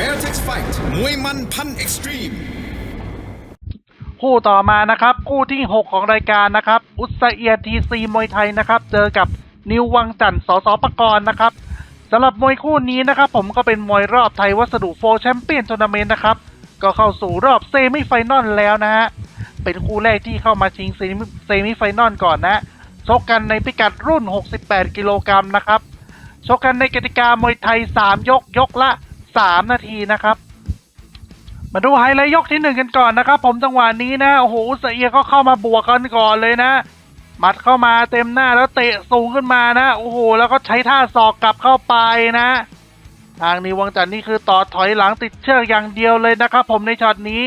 Fairtex Fight มวยมันพันเอ็กซ์ตรีมคู่ต่อมานะครับ คู่ที่ 6 ของรายการนะครับ อุสเอียทีซีมวยไทยนะครับ เจอกับนิววังจันทร์สสปกรณ์นะครับสำหรับมวยคู่นี้นะครับ ผมก็เป็นมวยรอบไทยวัสดุโฟร์แชมเปี้ยนทัวร์นาเมนต์นะครับ ก็เข้าสู่รอบเซมิไฟนอลแล้วนะฮะ เป็นคู่แรกที่เข้ามาชิงเซมิเซมิไฟนอลก่อนนะชกกันในพิกัดรุ่น 68 กิโลกรัมนะครับชกกันในกติกามวยไทย 3 ยกยกละ 3 นาทีนะครับ มาดูไฮไลท์ยกที่หนึ่งกันก่อนนะครับ ผมจังหวะนี้นะโอ้โหอุสเอียก็เข้ามาบวกกันก่อนเลยนะหมัดเข้ามาเต็มหน้าแล้วเตะสูงขึ้นมานะโอ้โหแล้วก็ใช้ท่าศอกกลับเข้าไปนะ ทางนี้วังจันนี่คือต่อถอยหลังติดเชือกอย่างเดียวเลยนะครับ ผมในช็อตนี้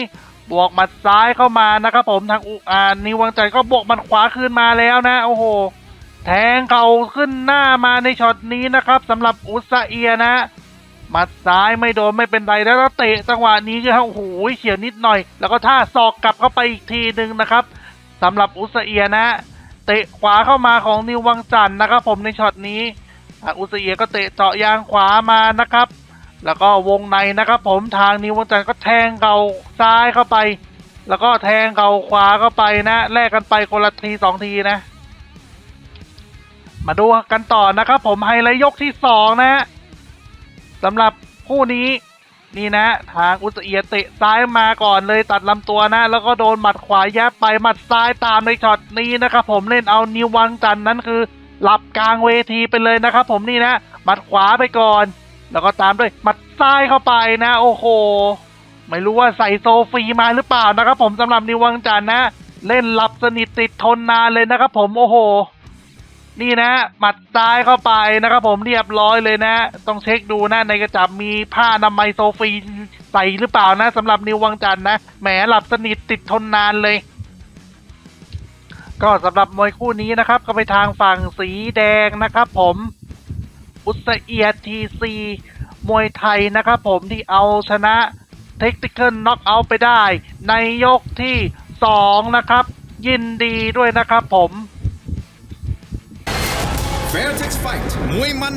บวกหมัดซ้ายเข้ามานะครับ ผมทางอุอานิววังจันก็บวกหมัดขวาคืนมาแล้วนะ โอ้โห แทงเข่าขึ้นหน้ามาในช็อตนี้นะครับสำหรับอุสเอียนะ มัดซ้ายไม่โดนไม่เป็นไรแล้วเตะจังหวะนี้ก็โอ้โหเฉียวนิดหน่อย แล้วก็ท่าศอกกลับเข้าไปอีกทีหนึ่งนะครับสำหรับอุสเอียนะเตะขวาเข้ามาของนิววังจันนะครับ ผมในช็อตนี้อุสเอียก็เตะเจาะยางขวามานะครับ แล้วก็วงในนะครับผมทางนิววังจันก็แทงเข่าซ้ายเข้าไป แล้วก็แทงเข่าขวาเข้าไปนะแลกกันไปคนละทีสองทีนะ มาดูกันต่อนะครับผมไฮไลท์ยกที่สองนะฮะ สำหรับคู่นี้นี่นะ ทางอุตเอียเตะซ้ายมาก่อนเลยตัดลำตัวนะ แล้วก็โดนหมัดขวาแยบไปหมัดซ้ายตามในช็อตนี้นะครับผมเล่นเอานิววังจันนั้นคือ หลับกลางเวทีไปเลยนะครับผมนี่นะหมัดขวาไปก่อน แล้วก็ตามด้วยหมัดซ้ายเข้าไปนะ โอ้โห ไม่รู้ว่าใส่โซฟีมาหรือเปล่านะครับผมสำหรับนิววังจันนะ เล่นหลับสนิทติดทนนานเลยนะครับผมโอ้โห นี่นะหมัดซ้ายเข้าไปนะครับผมเรียบร้อยเลยนะ ต้องเช็คดูนะในกระจับมีผ้านามัยโซฟีใส่หรือเปล่านะสำหรับนิววังจันทร์นะแหมหลับสนิทติดทนนานเลย ก็สำหรับมวยคู่นี้นะครับ ก็ไปทางฝั่งสีแดงนะครับ ผมอุสเอียทีซีมวยไทยนะครับผมที่เอาชนะเทคนิค a l น็อกเอาไปได้ ในยกที่ 2 นะครับ ยินดีด้วยนะครับผม Fairtex Fight มวยมั